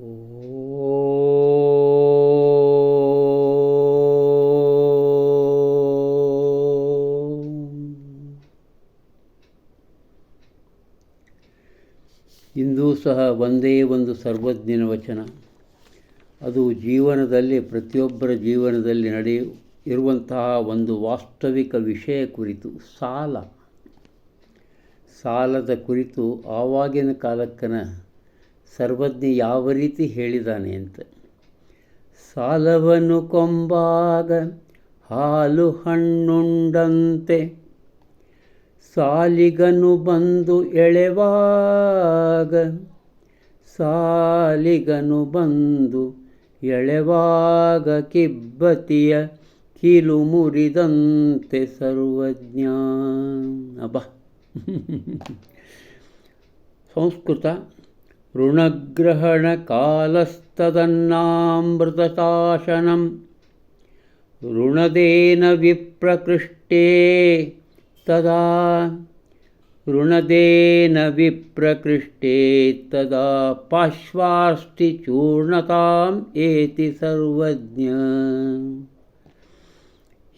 ಇಂದೂ ಸಹ ಒಂದೇ ಒಂದು ಸರ್ವಜ್ಞನ ವಚನ. ಅದು ಜೀವನದಲ್ಲಿ, ಪ್ರತಿಯೊಬ್ಬರ ಜೀವನದಲ್ಲಿ ನಡೆಯು ಇರುವಂತಹ ಒಂದು ವಾಸ್ತವಿಕ ವಿಷಯ ಕುರಿತು, ಸಾಲ. ಸಾಲದ ಕುರಿತು ಆವಾಗಿನ ಕಾಲಕ್ಕನ ಸರ್ವಜ್ಞ ಯಾವ ರೀತಿ ಹೇಳಿದಾನೆ ಅಂತ. ಸಾಲವನ್ನು ಕೊಂಬಾಗ ಹಾಲು ಹಣ್ಣುಂಡಂತೆ. ಸಾಲಿಗನು ಬಂದು ಎಳೆವಾಗ, ಸಾಲಿಗನು ಬಂದು ಎಳೆವಾಗ ಕಿಬ್ಬತಿಯ ಕೀಲು ಮುರಿದಂತೆ ಸರ್ವಜ್ಞ. ಅಬ್ಬ. ಸಂಸ್ಕೃತ ऋणग्रहणकालस्तदन्नामृतशासनं ऋणदेन विप्रकृष्टे तदा ऋणदेन विप्रकृष्टे तदा पाश्वास्तिचूर्णताम् एति सर्वज्ञ।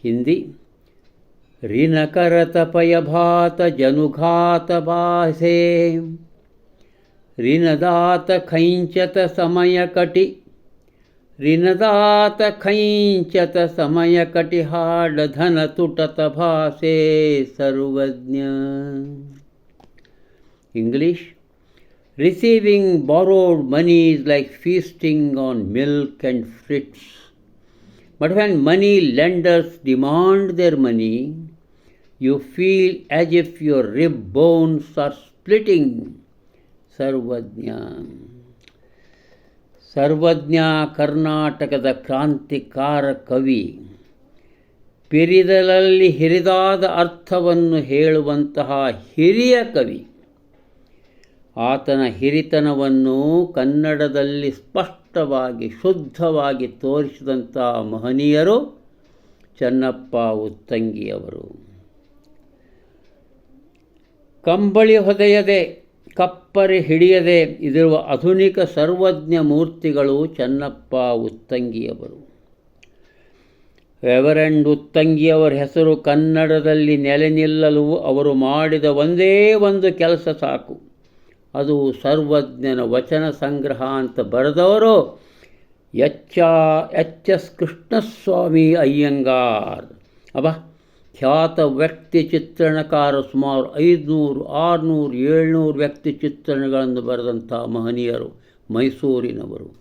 हिन्दी। ऋणकरतपयभातजनुघातबासे ऋणदात खैंचत समय कटि ऋणदात खैंचत समय कटि हाड धन तुटत भाषे Sarvajna. English receiving borrowed money is like feasting on milk and fruits but when money lenders demand their money you feel as if your rib bones are splitting Sarvajna Sarvajna ಕರ್ನಾಟಕದ ಕ್ರಾಂತಿಕಾರ ಕವಿ. ಪಿರಿದಲಲ್ಲಿ ಹಿರಿದಾದ ಅರ್ಥವನ್ನು ಹೇಳುವಂತಹ ಹಿರಿಯ ಕವಿ. ಆತನ ಹಿರಿತನವನ್ನು ಕನ್ನಡದಲ್ಲಿ ಸ್ಪಷ್ಟವಾಗಿ, ಶುದ್ಧವಾಗಿ ತೋರಿಸಿದಂತಹ ಮಹನೀಯರು ಚನ್ನಪ್ಪ ಉತ್ತಂಗಿಯವರು. ಕಂಬಳಿ ಹೊದೆಯದೆ ಕಪ್ಪರೆ ಹಿಡಿಯದೆ ಇದಿರುವ ಆಧುನಿಕ ಸರ್ವಜ್ಞ ಮೂರ್ತಿಗಳು ಚನ್ನಪ್ಪ ಉತ್ತಂಗಿಯವರು. ರೆವರೆಂಡ್ ಉತ್ತಂಗಿಯವರ ಹೆಸರು ಕನ್ನಡದಲ್ಲಿ ನೆಲೆ ನಿಲ್ಲಲು ಅವರು ಮಾಡಿದ ಒಂದೇ ಒಂದು ಕೆಲಸ ಸಾಕು. ಅದು ಸರ್ವಜ್ಞನ ವಚನ ಸಂಗ್ರಹ ಅಂತ ಬರೆದವರು H H S Krishnaswamy Iyengar. ಅಬ್ಬ ಖ್ಯಾತ ವ್ಯಕ್ತಿ ಚಿತ್ರಣಕಾರ ಸುಮಾರು ಐದುನೂರು, ಆರುನೂರು, ಏಳ್ನೂರು ವ್ಯಕ್ತಿ ಚಿತ್ರಣಗಳನ್ನು ಬರೆದಂಥ ಮಹನೀಯರು ಮೈಸೂರಿನವರು.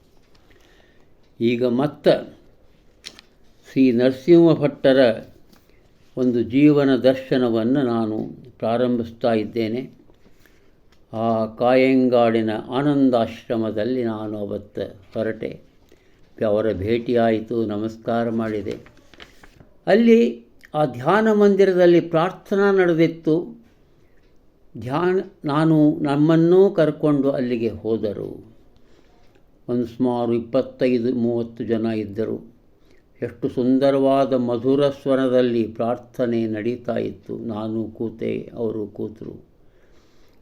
ಈಗ ಮತ್ತೆ ಶ್ರೀ ನರಸಿಂಹಭಟ್ಟರ ಒಂದು ಜೀವನ ದರ್ಶನವನ್ನು ನಾನು ಪ್ರಾರಂಭಿಸ್ತಾ ಇದ್ದೇನೆ. ಆ ಕಾಯಂಗಾಡಿನ ಆನಂದಾಶ್ರಮದಲ್ಲಿ ನಾನು ಅವತ್ತು ಹೊರಟೆ. ಅವರ ಭೇಟಿಯಾಯಿತು, ನಮಸ್ಕಾರ ಮಾಡಿದೆ. ಅಲ್ಲಿ ಆ ಧ್ಯಾನ ಮಂದಿರದಲ್ಲಿ ಪ್ರಾರ್ಥನಾ ನಡೆದಿತ್ತು ಧ್ಯಾನ, ನಾನು ನಮ್ಮನ್ನೂ ಕರ್ಕೊಂಡು ಅಲ್ಲಿಗೆ ಹೋದರು. ಒಂದು ಸುಮಾರು ಇಪ್ಪತ್ತೈದು, ಮೂವತ್ತು ಜನ ಇದ್ದರು. ಎಷ್ಟು ಸುಂದರವಾದ ಮಧುರ ಸ್ವರದಲ್ಲಿ ಪ್ರಾರ್ಥನೆ ನಡೀತಾ ಇತ್ತು. ನಾನು ಕೂತೆ, ಅವರು ಕೂತರು.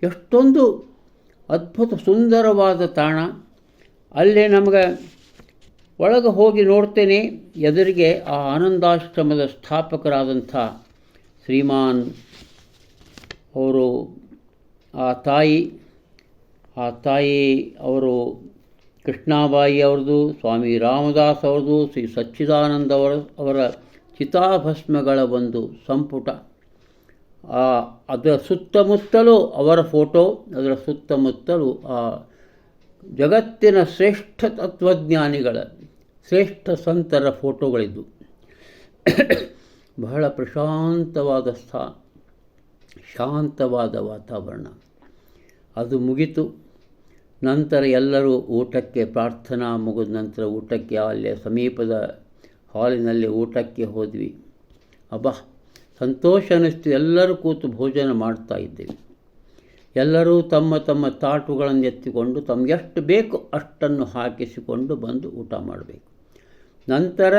ಎಷ್ಟೊಂದು ಅದ್ಭುತ ಸುಂದರವಾದ ತಾಣ. ಅಲ್ಲೇ ನಮಗೆ ಒಳಗೆ ಹೋಗಿ ನೋಡ್ತೇನೆ ಎದುರಿಗೆ ಆ ಆನಂದಾಶ್ರಮದ ಸ್ಥಾಪಕರಾದಂಥ ಶ್ರೀಮಾನ್ ಅವರು, ಆ ತಾಯಿ ಆ ತಾಯಿ ಅವರು ಕೃಷ್ಣಾಬಾಯಿ ಅವ್ರದ್ದು, ಸ್ವಾಮಿ ರಾಮದಾಸ್ ಅವ್ರದ್ದು, ಶ್ರೀ ಸಚ್ಚಿದಾನಂದ ಅವರ ಅವರ ಚಿತಾಭಸ್ಮಗಳ ಒಂದು ಸಂಪುಟ. ಅದರ ಸುತ್ತಮುತ್ತಲೂ ಅವರ ಫೋಟೋ, ಅದರ ಸುತ್ತಮುತ್ತಲೂ ಆ ಜಗತ್ತಿನ ಶ್ರೇಷ್ಠ ತತ್ವಜ್ಞಾನಿಗಳ ಶ್ರೇಷ್ಠ ಸಂತರ ಫೋಟೋಗಳಿದ್ದು. ಬಹಳ ಪ್ರಶಾಂತವಾದ ಸ್ಥಾ, ಶಾಂತವಾದ ವಾತಾವರಣ. ಅದು ಮುಗಿತು. ನಂತರ ಎಲ್ಲರೂ ಊಟಕ್ಕೆ ಪ್ರಾರ್ಥನಾ ಮುಗಿದ ನಂತರ ಊಟಕ್ಕೆ ಅಲ್ಲೇ ಸಮೀಪದ ಹಾಲಿನಲ್ಲಿ ಊಟಕ್ಕೆ ಹೋದ್ವಿ. ಅಬ್ಬಾ, ಸಂತೋಷ ಅನ್ನಿಸ್ತು. ಎಲ್ಲರೂ ಕೂತು ಭೋಜನ ಮಾಡ್ತಾ ಇದ್ದೇವೆ. ಎಲ್ಲರೂ ತಮ್ಮ ತಮ್ಮ ತಾಟುಗಳನ್ನು ಎತ್ತಿಕೊಂಡು ತಮಗೆಷ್ಟು ಬೇಕು ಅಷ್ಟನ್ನು ಹಾಕಿಸಿಕೊಂಡು ಬಂದು ಊಟ ಮಾಡಬೇಕು. ನಂತರ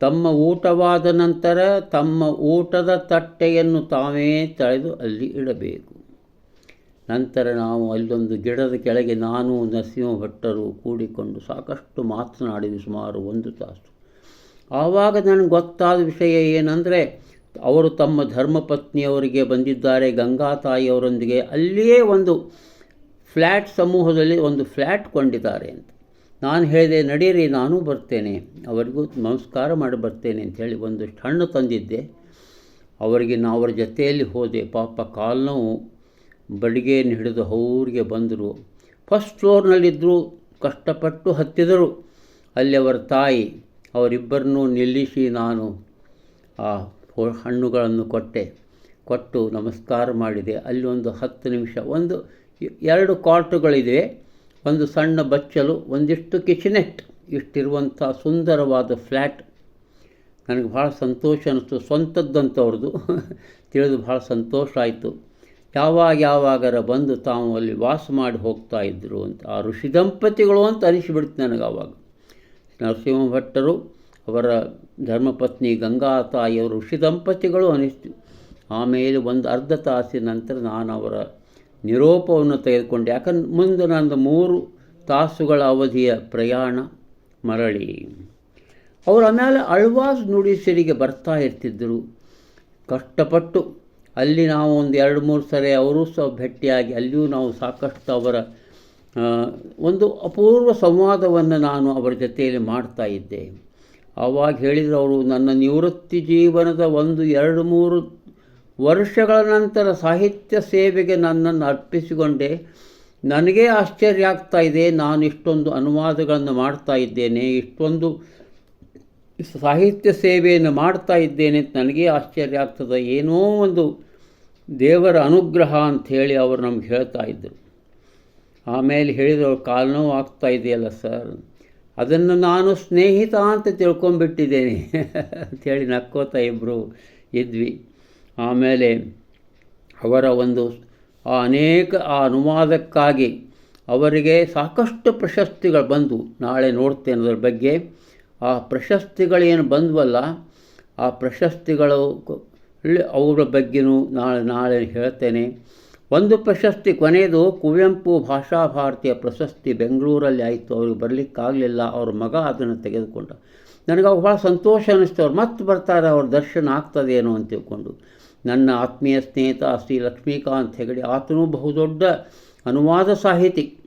ತಮ್ಮ ಊಟವಾದ ನಂತರ ತಮ್ಮ ಊಟದ ತಟ್ಟೆಯನ್ನು ತಾವೇ ತಳೆದು ಅಲ್ಲಿ ಇಡಬೇಕು. ನಂತರ ನಾವು ಅಲ್ಲೊಂದು ಗಿಡದ ಕೆಳಗೆ ನಾನು ನರಸಿಂಹ ಭಟ್ಟರು ಕೂಡಿಕೊಂಡು ಸಾಕಷ್ಟು ಮಾತನಾಡಿದ್ವಿ ಸುಮಾರು ಒಂದು ತಾಸು. ಆವಾಗ ನನಗೆ ಗೊತ್ತಾದ ವಿಷಯ ಏನಂದರೆ, ಅವರು ತಮ್ಮ ಧರ್ಮಪತ್ನಿಯವರಿಗೆ ಬಂದಿದ್ದಾರೆ, ಗಂಗಾ ತಾಯಿಯವರೊಂದಿಗೆ ಅಲ್ಲಿಯೇ ಒಂದು ಫ್ಲ್ಯಾಟ್ ಸಮೂಹದಲ್ಲಿ ಒಂದು ಫ್ಲ್ಯಾಟ್ ಕೊಂಡಿದ್ದಾರೆ ಅಂತ. ನಾನು ಹೇಳಿದೆ, ನಡೀರಿ, ನಾನೂ ಬರ್ತೇನೆ. ಅವರಿಗೂ ನಮಸ್ಕಾರ ಮಾಡಿ ಬರ್ತೇನೆ ಅಂಥೇಳಿ ಒಂದಷ್ಟು ಹಣ್ಣು ತಂದಿದ್ದೆ. ಅವರಿಗೆ ನಾ ಅವರ ಜೊತೆಯಲ್ಲಿ ಹೋದೆ. ಪಾಪ ಕಾಲು ನೋವು ಬಡಿಗೆಯನ್ನು ಹಿಡಿದು ಅವ್ರಿಗೆ ಬಂದರು. ಫಸ್ಟ್ ಫ್ಲೋರ್ನಲ್ಲಿದ್ದರು ಕಷ್ಟಪಟ್ಟು ಹತ್ತಿದರು. ಅಲ್ಲಿ ಅವರ ತಾಯಿ, ಅವರಿಬ್ಬರನ್ನೂ ನಿಲ್ಲಿಸಿ ನಾನು ಆ ಹಣ್ಣುಗಳನ್ನು ಕೊಟ್ಟೆ. ಕೊಟ್ಟು ನಮಸ್ಕಾರ ಮಾಡಿದೆ. ಅಲ್ಲಿ ಒಂದು ಹತ್ತು ನಿಮಿಷ, ಒಂದು, ಎರಡು ಕಾಟುಗಳಿವೆ ಒಂದು ಸಣ್ಣ ಬಚ್ಚಲು, ಒಂದಿಷ್ಟು ಕಿಚನೆಟ್ ಇಷ್ಟಿರುವಂಥ ಸುಂದರವಾದ ಫ್ಲ್ಯಾಟ್ ನನಗೆ ಭಾಳ ಸಂತೋಷ ಅನ್ನಿಸ್ತು. ಸ್ವಂತದ್ದಂಥವ್ರದ್ದು ತಿಳಿದು ಭಾಳ ಸಂತೋಷ ಆಯಿತು. ಯಾವಾಗ ಯಾವಾಗರ ಬಂದು ತಾವು ಅಲ್ಲಿ ವಾಸ ಮಾಡಿ ಹೋಗ್ತಾ ಇದ್ದರು ಅಂತ, ಆ ಋಷಿ ದಂಪತಿಗಳು ಅಂತ ಅನಿಸಿಬಿಡ್ತು ನನಗೆ ಆವಾಗ. ನರಸಿಂಹ ಭಟ್ಟರು ಅವರ ಧರ್ಮಪತ್ನಿ ಗಂಗಾ ತಾಯಿಯವರು ಋಷಿ ದಂಪತಿಗಳು ಅನಿಸ್ತು. ಆಮೇಲೆ ಒಂದು ಅರ್ಧ ತಾಸಿನ ನಂತರ ನಾನು ಅವರ ನಿರೋಪವನ್ನು ತೆಗೆದುಕೊಂಡೆ, ಯಾಕಂದ್ರೆ ಮುಂದೆ ನಂದು ಮೂರು ತಾಸುಗಳ ಅವಧಿಯ ಪ್ರಯಾಣ ಮರಳಿ. ಅವರು ಆಮೇಲೆ ಅಳ್ವಾಸ್ ನುಡಿಸಿರಿಗೆ ಬರ್ತಾ ಇರ್ತಿದ್ದರು ಕಷ್ಟಪಟ್ಟು ಅಲ್ಲಿ ನಾವು ಒಂದು ಎರಡು ಮೂರು ಸರಿ ಅವರು ಸಹ ಭೇಟಿಯಾಗಿ ಅಲ್ಲಿಯೂ ನಾವು ಸಾಕಷ್ಟು ಅವರ ಒಂದು ಅಪೂರ್ವ ಸಂವಾದವನ್ನು ನಾನು ಅವರ ಜೊತೆಯಲ್ಲಿ ಮಾಡ್ತಾ ಇದ್ದೆ. ಆವಾಗ ಹೇಳಿದರು ಅವರು, ನನ್ನ ನಿವೃತ್ತಿ ಜೀವನದ ಒಂದು ಎರಡು ಮೂರು ವರ್ಷಗಳ ನಂತರ ಸಾಹಿತ್ಯ ಸೇವೆಗೆ ನನ್ನನ್ನು ಅರ್ಪಿಸಿಕೊಂಡೆ ನನಗೇ ಆಶ್ಚರ್ಯ ಆಗ್ತಾ ಇದೆ. ನಾನು ಇಷ್ಟೊಂದು ಅನುವಾದಗಳನ್ನು ಮಾಡ್ತಾ ಇದ್ದೇನೆ. ಇಷ್ಟೊಂದು ಸಾಹಿತ್ಯ ಸೇವೆಯನ್ನು ಮಾಡ್ತಾ ಇದ್ದೇನೆ ಅಂತ ನನಗೇ ಆಶ್ಚರ್ಯ ಆಗ್ತದೆ. ಏನೋ ಒಂದು ದೇವರ ಅನುಗ್ರಹ ಅಂತ ಹೇಳಿ ಅವರು ನಮ್ಗೆ ಹೇಳ್ತಾ ಇದ್ದರು ಆಮೇಲೆ ಹೇಳಿದವರು ಕಾಲು ನೋವು ಆಗ್ತಾ ಇದೆಯಲ್ಲ ಸರ್? ಅದನ್ನು ನಾನು ಸ್ನೇಹಿತ ಅಂತ ತಿಳ್ಕೊಂಬಿಟ್ಟಿದ್ದೇನೆ ಅಂಥೇಳಿ ನಕ್ಕೋತಾ ಇಬ್ಬರು ಇದ್ವಿ. ಆಮೇಲೆ ಅವರ ಒಂದು ಅನೇಕ ಆ ಅನುವಾದಕ್ಕಾಗಿ ಅವರಿಗೆ ಸಾಕಷ್ಟು ಪ್ರಶಸ್ತಿಗಳು ಬಂದು ನಾಳೆ ನೋಡ್ತೇನೆ ಅದರ ಬಗ್ಗೆ. ಆ ಪ್ರಶಸ್ತಿಗಳೇನು ಬಂದವಲ್ಲ, ಆ ಪ್ರಶಸ್ತಿಗಳು ಅವುಗಳ ಬಗ್ಗೆನೂ ನಾಳೆ ನಾಳೆ ಹೇಳ್ತೇನೆ. ಒಂದು ಪ್ರಶಸ್ತಿ ಕೊನೆಯದು ಕುವೆಂಪು ಭಾಷಾ ಭಾರತೀಯ ಪ್ರಶಸ್ತಿ ಬೆಂಗಳೂರಲ್ಲಿ ಆಯಿತು, ಅವ್ರಿಗೆ ಬರಲಿಕ್ಕಾಗಲಿಲ್ಲ, ಅವ್ರ ಮಗ ಅದನ್ನು ತೆಗೆದುಕೊಂಡ. ನನಗೆ ಅವಾಗ ಭಾಳ ಸಂತೋಷ ಅನ್ನಿಸ್ತು, ಅವ್ರು ಮತ್ತೆ ಬರ್ತಾರೆ, ಅವ್ರ ದರ್ಶನ ಆಗ್ತದೇನೋ ಅಂತ ತಿಳ್ಕೊಂಡು. ನನ್ನ ಆತ್ಮೀಯ ಸ್ನೇಹಿತ ಶ್ರೀ ಲಕ್ಷ್ಮೀಕಾಂತ್ ಹೆಗಡೆ, ಆತನೂ ಬಹುದೊಡ್ಡ ಅನುವಾದ ಸಾಹಿತಿ.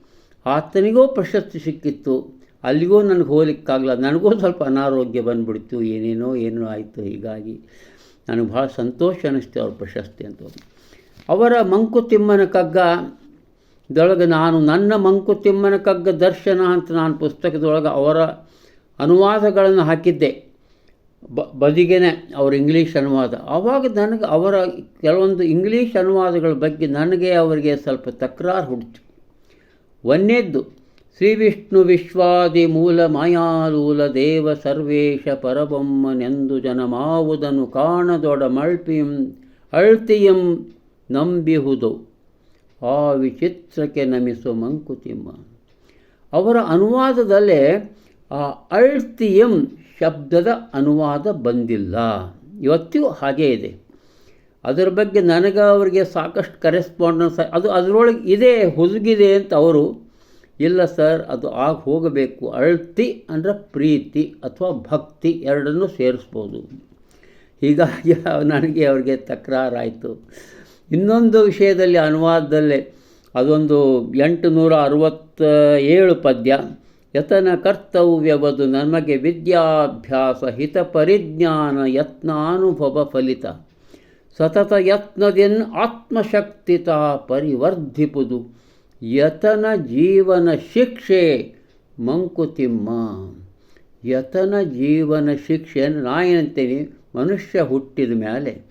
ಆತನಿಗೂ ಪ್ರಶಸ್ತಿ ಸಿಕ್ಕಿತ್ತು. ಅಲ್ಲಿಗೂ ನನಗೆ ಹೋಗ್ಲಿಕ್ಕಾಗಲ್ಲ ನನಗೂ ಸ್ವಲ್ಪ ಅನಾರೋಗ್ಯ ಬಂದುಬಿಡ್ತು. ಏನೇನೋ, ಏನೋ ಆಯಿತು ಹೀಗಾಗಿ ನನಗೆ ಭಾಳ ಸಂತೋಷ ಅನ್ನಿಸ್ತು ಅವ್ರ ಪ್ರಶಸ್ತಿ ಅಂತ ಅವರ ಮಂಕುತಿಮ್ಮನ ಕಗ್ಗ, ದೊಳಗೆ ನಾನು ನನ್ನ ಮಂಕುತಿಮ್ಮನ ಕಗ್ಗ ದರ್ಶನ ಅಂತ ನಾನು ಪುಸ್ತಕದೊಳಗೆ ಅವರ ಅನುವಾದಗಳನ್ನು ಹಾಕಿದ್ದೆ. ಬ, ಬದಿಗೆನೆ ಅವ್ರ ಇಂಗ್ಲೀಷ್ ಅನುವಾದ. ಆವಾಗ ನನಗೆ ಅವರ ಕೆಲವೊಂದು ಇಂಗ್ಲೀಷ್ ಅನುವಾದಗಳ ಬಗ್ಗೆ ನನಗೆ ಅವರಿಗೆ ಸ್ವಲ್ಪ ತಕರಾರು ಹುಡ್ತು. ಒಂದೇದ್ದು, ಶ್ರೀ ವಿಷ್ಣು ವಿಶ್ವಾದಿ ಮೂಲ ಮಾಯಾಲೂಲ ದೇವ ಸರ್ವೇಶ ಪರಬೊಮ್ಮನೆಂದು ಜನ ಮಾವುದನ್ನು ಕಾಣದೊಡ ಮಳ್ಪಿಯಂ ಅಳ್ತಿಯಂ ನಂಬಿಹುದು. ಆ ವಿಚಿತ್ರಕ್ಕೆ ನಮಿಸು ಮಂಕುತಿಮ್ಮ. ಅವರ ಅನುವಾದದಲ್ಲೇ ಆ ಅಳ್ತಿಯಂ ಶಬ್ದದ ಅನುವಾದ ಬಂದಿಲ್ಲ. ಇವತ್ತಿಗೂ ಹಾಗೇ ಇದೆ. ಅದರ ಬಗ್ಗೆ ನನಗೆ ಅವರಿಗೆ ಸಾಕಷ್ಟು ಕರೆಸ್ಪಾಂಡೆನ್ಸ್ ಅದು ಅದರೊಳಗೆ ಇದೆ, ಹುದುಗಿದೆ ಅಂತ ಅವರು, ಇಲ್ಲ ಸರ್, ಅದು ಆಗ ಹೋಗಬೇಕು. ಅಳ್ತಿ ಅಂದರೆ ಪ್ರೀತಿ ಅಥವಾ ಭಕ್ತಿ ಎರಡನ್ನೂ ಸೇರಿಸ್ಬೋದು. ಹೀಗಾಗಿ ನನಗೆ ಅವರಿಗೆ ತಕರಾರಾಯಿತು. ಇನ್ನೊಂದು ವಿಷಯದಲ್ಲಿ ಅನುವಾದದಲ್ಲೇ ಅದೊಂದು ಎಂಟು ನೂರ ಅರವತ್ತ ಏಳು ಪದ್ಯ. ಯತನ ಕರ್ತವ್ಯವದು ನಮಗೆ ವಿದ್ಯಾಭ್ಯಾಸ ಹಿತ ಪರಿಜ್ಞಾನ ಯತ್ನಾನುಭವ ಫಲಿತ. ಸತತ ಯತ್ನದೆನ್ ಆತ್ಮಶಕ್ತಿತ ಪರಿವರ್ಧಿಪುದು. ಯತನ ಜೀವನ ಶಿಕ್ಷೆ ಮಂಕುತಿಮ್ಮ. ಯತನ ಜೀವನ ಶಿಕ್ಷೆ ನಾ ಮನುಷ್ಯ ಹುಟ್ಟಿದ ಮೇಲೆ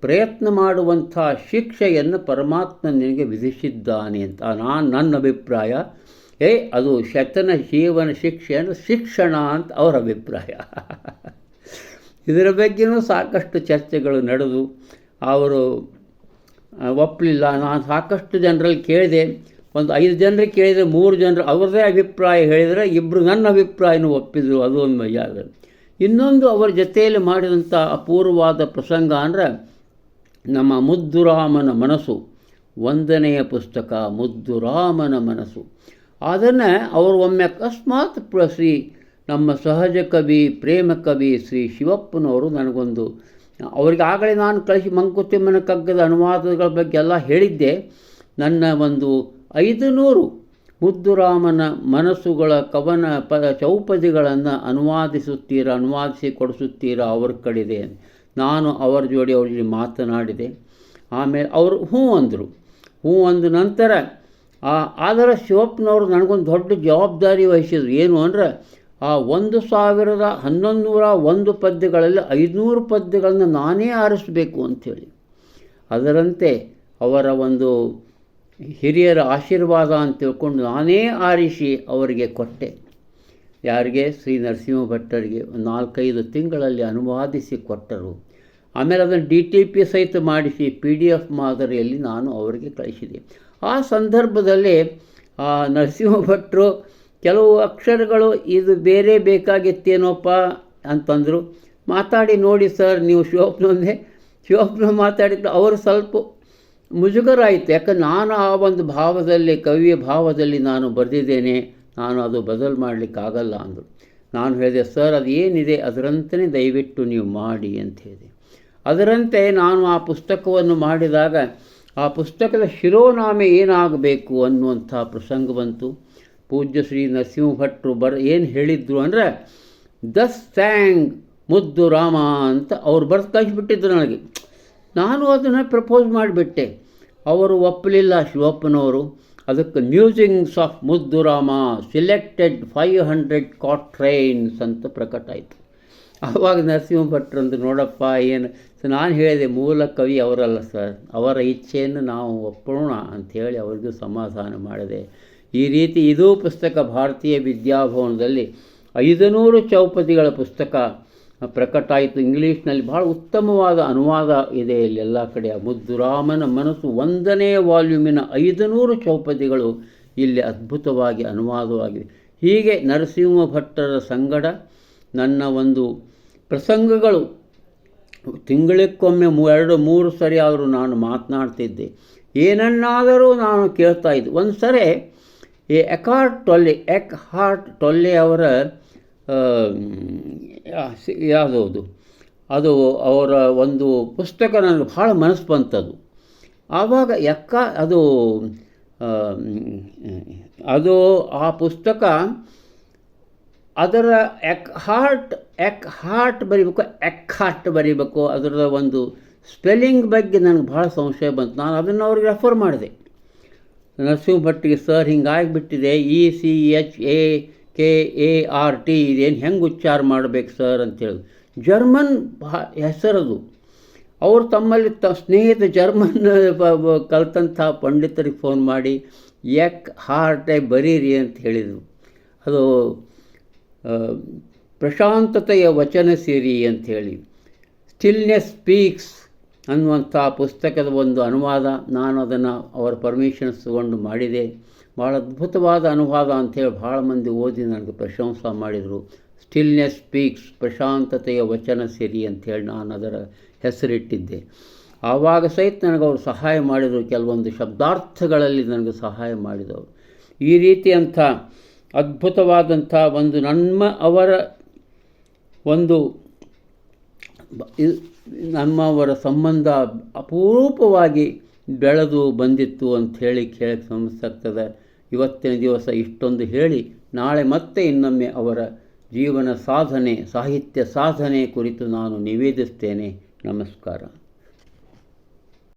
ಪ್ರಯತ್ನ ಮಾಡುವಂಥ ಶಿಕ್ಷೆಯನ್ನು ಪರಮಾತ್ಮ ನಿನಗೆ ವಿಧಿಸಿದ್ದಾನೆ ಅಂತ ನಾನು ನನ್ನ ಅಭಿಪ್ರಾಯ. ಏ, ಅದು ಶತನ ಜೀವನ ಶಿಕ್ಷೆಯನ್ನು ಶಿಕ್ಷಣ ಅಂತ ಅವರ ಅಭಿಪ್ರಾಯ. ಇದರ ಬಗ್ಗೆನೂ ಸಾಕಷ್ಟು ಚರ್ಚೆಗಳು ನಡೆದು ಅವರು ಒಪ್ಪಲಿಲ್ಲ ನಾನು ಸಾಕಷ್ಟು ಜನರಲ್ಲಿ ಕೇಳಿದೆ. ಒಂದು ಐದು ಜನರಿಗೆ ಕೇಳಿದರೆ ಮೂರು ಜನರು ಅವರದೇ ಅಭಿಪ್ರಾಯ ಹೇಳಿದರೆ ಇಬ್ಬರು ನನ್ನ ಅಭಿಪ್ರಾಯನೂ ಒಪ್ಪಿದರು. ಅದು ಒಂದು ಮಜಾದ ಇನ್ನೊಂದು ಅವರ ಜೊತೆಯಲ್ಲಿ ಮಾಡಿದಂಥ ಅಪೂರ್ವವಾದ ಪ್ರಸಂಗ ಅಂದರೆ ನಮ್ಮ ಮುದ್ದುರಾಮನ ಮನಸ್ಸು. ಒಂದನೆಯ ಪುಸ್ತಕ ಮುದ್ದುರಾಮನ ಮನಸ್ಸು. ಅದನ್ನು ಅವರು ಒಮ್ಮೆ ಅಕಸ್ಮಾತ್ ಶ್ರೀ ನಮ್ಮ ಸಹಜ ಕವಿ, ಪ್ರೇಮ ಕವಿ ಶ್ರೀ ಶಿವಪ್ಪನವರು ನನಗೊಂದು, ಅವರಿಗೆ ಆಗಲೇ ನಾನು ಕಳಿಸಿ ಮಂಕುತಿಮ್ಮನ ಕಗ್ಗದ ಅನುವಾದಗಳ ಬಗ್ಗೆ ಎಲ್ಲ ಹೇಳಿದ್ದೆ. ನನ್ನ ಒಂದು ಐದು ನೂರು ಮುದ್ದುರಾಮನ ಮನಸ್ಸುಗಳ ಕವನ ಪ, ಚೌಪದಿಗಳನ್ನು ಅನುವಾದಿಸುತ್ತೀರಾ, ಅನುವಾದಿಸಿ ಕೊಡಿಸುತ್ತೀರಾ ಅವ್ರ ಕಡಿದೆ ನಾನು ಅವರ ಜೋಡಿ ಅವ್ರ ಜೊತೆ ಮಾತನಾಡಿದೆ. ಆಮೇಲೆ ಅವರು ಹ್ಞೂ ಅಂದರು. ಹ್ಞೂ ಅಂದ ನಂತರ ಆದರೆ ಶಿವಪ್ಪನವರು ನನಗೊಂದು ದೊಡ್ಡ ಜವಾಬ್ದಾರಿ ವಹಿಸಿದ್ರು. ಏನು ಅಂದರೆ, ಆ ಒಂದು ಸಾವಿರದ ಹನ್ನೊಂದು ನೂರ ಒಂದು ಪದ್ಯಗಳಲ್ಲಿ ಐದುನೂರು ಪದ್ಯಗಳನ್ನು ನಾನೇ ಆರಿಸಬೇಕು ಅಂಥೇಳಿ. ಅದರಂತೆ ಅವರ ಒಂದು ಹಿರಿಯರ ಆಶೀರ್ವಾದ ಅಂತ ತಿಳ್ಕೊಂಡು ನಾನೇ ಆರಿಸಿ ಅವರಿಗೆ ಕೊಟ್ಟೆ. ಯಾರಿಗೆ? ಶ್ರೀ ನರಸಿಂಹ ಭಟ್ಟರಿಗೆ ನಾಲ್ಕೈದು ತಿಂಗಳಲ್ಲಿ ಅನುವಾದಿಸಿ ಕೊಟ್ಟರು. ಆಮೇಲೆ ಅದನ್ನು ಡಿ ಟಿ ಪಿ ಸಹಿತ ಮಾಡಿಸಿ ಪಿ ಡಿ ಎಫ್ ಮಾದರಿಯಲ್ಲಿ ನಾನು ಅವರಿಗೆ ಕಳಿಸಿದೆ. ಆ ಸಂದರ್ಭದಲ್ಲಿ ಆ ನರಸಿಂಹ ಭಟ್ರು ಕೆಲವು ಅಕ್ಷರಗಳು ಇದು ಬೇರೆ ಬೇಕಾಗಿತ್ತೇನೋಪ್ಪ ಅಂತಂದರು. ಮಾತಾಡಿ ನೋಡಿ ಸರ್, ನೀವು ಶಿವಪ್ನೊಂದೇ ಶಿವಪ್ನ ಮಾತಾಡಿದ್ದು ಅವರು ಸ್ವಲ್ಪ ಮುಜುಗರ ಆಯಿತು ಯಾಕಂದ್ರೆ ನಾನು ಆ ಒಂದು ಭಾವದಲ್ಲಿ, ಕವಿಯ ಭಾವದಲ್ಲಿ ನಾನು ಬರೆದಿದ್ದೇನೆ. ನಾನು ಅದು ಬದಲು ಮಾಡಲಿಕ್ಕಾಗಲ್ಲ ಅಂದರು. ನಾನು ಹೇಳಿದೆ, ಸರ್ ಅದು ಏನಿದೆ ಅದರಂತೆ ದಯವಿಟ್ಟು ನೀವು ಮಾಡಿ ಅಂತ ಹೇಳಿದೆ. ಅದರಂತೆ ನಾನು ಆ ಪುಸ್ತಕವನ್ನು ಮಾಡಿದಾಗ ಆ ಪುಸ್ತಕದ ಶಿರೋನಾಮೆ ಏನಾಗಬೇಕು ಅನ್ನುವಂಥ ಪ್ರಸಂಗ ಬಂತು. ಪೂಜ್ಯ ಶ್ರೀ ನರಸಿಂಹ ಭಟ್ರು ಬರ, ಏನು ಹೇಳಿದ್ರು ಅಂದರೆ, ದಸ್ ಸ್ಯಾಂಗ್ ಮುದ್ದು ರಾಮ ಅಂತ ಅವ್ರು ಬರೆದು ಕಳಿಸ್ಬಿಟ್ಟಿದ್ರು ನನಗೆ. ನಾನು ಅದನ್ನು ಪ್ರಪೋಸ್ ಮಾಡಿಬಿಟ್ಟೆ. ಅವರು ಒಪ್ಪಲಿಲ್ಲ ಶಿವಪ್ಪನವರು. ಅದಕ್ಕೆ musings of Muddurama selected five hundred quatrains ಅಂತ ಪ್ರಕಟ ಆಯಿತು. ಆವಾಗ ನರಸಿಂಹ ಭಟ್ರಂದು ನೋಡಪ್ಪ, ಏನು ನಾನು ಹೇಳಿದೆ ಮೂಲ ಕವಿ ಅವರಲ್ಲ ಸರ್ ಅವರ ಇಚ್ಛೆಯನ್ನು ನಾವು ಒಪ್ಪೋಣ ಅಂಥೇಳಿ ಅವರಿಗೂ ಸಮಾಧಾನ ಮಾಡಿದೆ. ಈ ರೀತಿ ಇದೂ ಪುಸ್ತಕ ಭಾರತೀಯ ವಿದ್ಯಾಭವನದಲ್ಲಿ ಐದುನೂರು ಚೌಪತಿಗಳ ಪುಸ್ತಕ ಪ್ರಕಟ ಆಯಿತು. ಇಂಗ್ಲೀಷ್ನಲ್ಲಿ ಭಾಳ ಉತ್ತಮವಾದ ಅನುವಾದ ಇದೆ ಇಲ್ಲಿ ಎಲ್ಲ ಕಡೆ. ಮುದ್ದುರಾಮನ ಮನಸ್ಸು ಒಂದನೇ ವಾಲ್ಯೂಮಿನ ಐದುನೂರು ಚೌಪತಿಗಳು ಇಲ್ಲಿ ಅದ್ಭುತವಾಗಿ ಅನುವಾದವಾಗಿದೆ ಹೀಗೆ ನರಸಿಂಹ ಭಟ್ಟರ ಸಂಗಡ ನನ್ನ ಒಂದು ಪ್ರಸಂಗಗಳು ತಿಂಗಳಿಗೊಮ್ಮೆ ಎರಡು, ಮೂರು ಸರಿ ಆದರೂ ನಾನು ಮಾತನಾಡ್ತಿದ್ದೆ. ಏನನ್ನಾದರೂ ನಾನು ಕೇಳ್ತಾ ಇದ್ದೆ. ಒಂದು ಸರಿ ಈ ಎಕಾರ್ಟ್ ಟೊಲ್ಲೆ ಎಕ್ ಹಾರ್ಟ್ ಟೊಲ್ಲೆ ಅವರ ಯಾವುದು ಅದು ಅವರ ಒಂದು ಪುಸ್ತಕ ನನಗೆ ಭಾಳ ಮನಸ್ಸು ಬಂತದು. ಆವಾಗ ಎಕ್ಕ ಅದು ಅದು ಆ ಪುಸ್ತಕ ಅದರ ಎಕ್ ಹಾರ್ಟ್ ಎಕ್ ಹಾರ್ಟ್ ಬರೀಬೇಕು, ಎಕ್ ಹಾರ್ಟ್ ಬರೀಬೇಕು. ಅದರ ಒಂದು ಸ್ಪೆಲ್ಲಿಂಗ್ ಬಗ್ಗೆ ನನಗೆ ಭಾಳ ಸಂಶಯ ಬಂತು. ನಾನು ಅದನ್ನು ಅವ್ರಿಗೆ ರೆಫರ್ ಮಾಡಿದೆ. ನರಸಿಂಹ ಭಟ್ಟಿಗೆ sir ಹಿಂಗಾಗಿಬಿಟ್ಟಿದೆ. E C H A K A R T ಇದೇನು ಹೆಂಗೆ ಉಚ್ಚಾರ ಮಾಡಬೇಕು ಸರ್ ಅಂತೇಳಿ. ಜರ್ಮನ್ ಭಾ ಹೆಸರದು. ಅವರು ತಮ್ಮಲ್ಲಿ ತ ಸ್ನೇಹಿತ ಜರ್ಮನ್ ಕಲ್ತಂಥ ಪಂಡಿತರಿಗೆ ಫೋನ್ ಮಾಡಿ ಎಕ್ ಹಾರ್ಟೆ ಬರೀರಿ ಅಂತ ಹೇಳಿದರು. ಅದು ಪ್ರಶಾಂತತೆಯ ವಚನ ಸೇರಿ ಅಂಥೇಳಿ ಸ್ಟಿಲ್ನೆಸ್ ಸ್ಪೀಕ್ಸ್ ಅನ್ನುವಂಥ ಪುಸ್ತಕದ ಒಂದು ಅನುವಾದ ನಾನು ಅದನ್ನು ಅವರ ಪರ್ಮಿಷನ್ಸ್ ತಗೊಂಡು ಮಾಡಿದೆ. ಭಾಳ ಅದ್ಭುತವಾದ ಅನುವಾದ ಅಂಥೇಳಿ ಭಾಳ ಮಂದಿ ಓದಿ ನನಗೆ ಪ್ರಶಂಸೆ ಮಾಡಿದರು. ಸ್ಟಿಲ್ನೆಸ್ ಸ್ಪೀಕ್ಸ್ ಪ್ರಶಾಂತತೆಯ ವಚನ ಸೇರಿ ಅಂಥೇಳಿ ನಾನು ಅದರ ಹೆಸರಿಟ್ಟಿದ್ದೆ. ಆವಾಗ ಸಹಿತ ನನಗೆ ಅವರು ಸಹಾಯ ಮಾಡಿದರು. ಕೆಲವೊಂದು ಶಬ್ದಾರ್ಥಗಳಲ್ಲಿ ನನಗೆ ಸಹಾಯ ಮಾಡಿದವರು. ಈ ರೀತಿಯಂಥ ಅದ್ಭುತವಾದಂಥ ಒಂದು ನಮ್ಮ ಅವರ ಒಂದು ನಮ್ಮವರ ಸಂಬಂಧ ಅಪರೂಪವಾಗಿ ಬೆಳೆದು ಬಂದಿತ್ತು ಅಂಥೇಳಿ ಕೇಳಕ್ಕೆ ಸಮಸ್ಯಾಗ್ತದೆ ಇವತ್ತಿನ ದಿವಸ ಇಷ್ಟೊಂದು ಹೇಳಿ ನಾಳೆ ಮತ್ತೆ ಇನ್ನೊಮ್ಮೆ ಅವರ ಜೀವನ ಸಾಧನೆ, ಸಾಹಿತ್ಯ ಸಾಧನೆ ಕುರಿತು ನಾನು ನಿವೇದಿಸ್ತೇನೆ. ನಮಸ್ಕಾರ.